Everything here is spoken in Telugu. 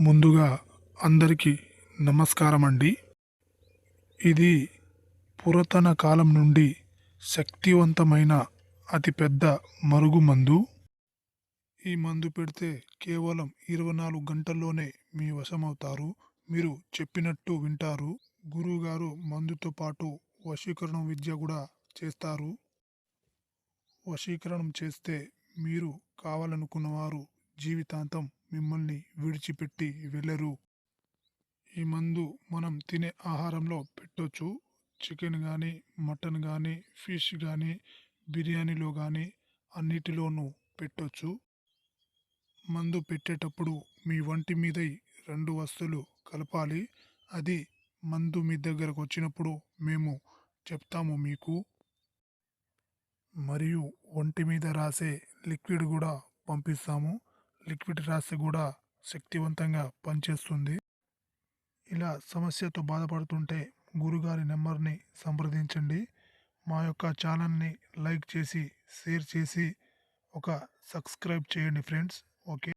ముందుగా అందరికీ నమస్కారం అండి ఇది పురాతన కాలం నుండి శక్తివంతమైన అతిపెద్ద మరుగుమందు ఈ మందు పెడితే కేవలం ఇరవై నాలుగు గంటల్లోనే మీ వశమవుతారు. మీరు చెప్పినట్టు వింటారు. గురువుగారు మందుతో పాటు వశీకరణం విద్య కూడా చేస్తారు. వశీకరణం చేస్తే మీరు కావాలనుకున్న వారు జీవితాంతం మిమ్మల్ని విడిచిపెట్టి వెళ్ళరు. ఈ మందు మనం తినే ఆహారంలో పెట్టొచ్చు. చికెన్ కానీ మటన్ కానీ ఫిష్ కానీ బిర్యానీలో కానీ అన్నిటిలోనూ పెట్టొచ్చు. మందు పెట్టేటప్పుడు మీ వంటి మీద రెండు వస్తువులు కలపాలి. అది మందు మీ దగ్గరకు వచ్చినప్పుడు మేము చెప్తాము మీకు. మరియు ఒంటి మీద రాసే లిక్విడ్ కూడా పంపిస్తాము. లిక్విడ్ రాసి కూడా శక్తివంతంగా పనిచేస్తుంది. ఇలా సమస్యతో బాధపడుతుంటే గురుగారి నెంబర్ని సంప్రదించండి. మా యొక్క ఛానల్ని లైక్ చేసి షేర్ చేసి ఒక సబ్స్క్రైబ్ చేయండి ఫ్రెండ్స్. ఓకే.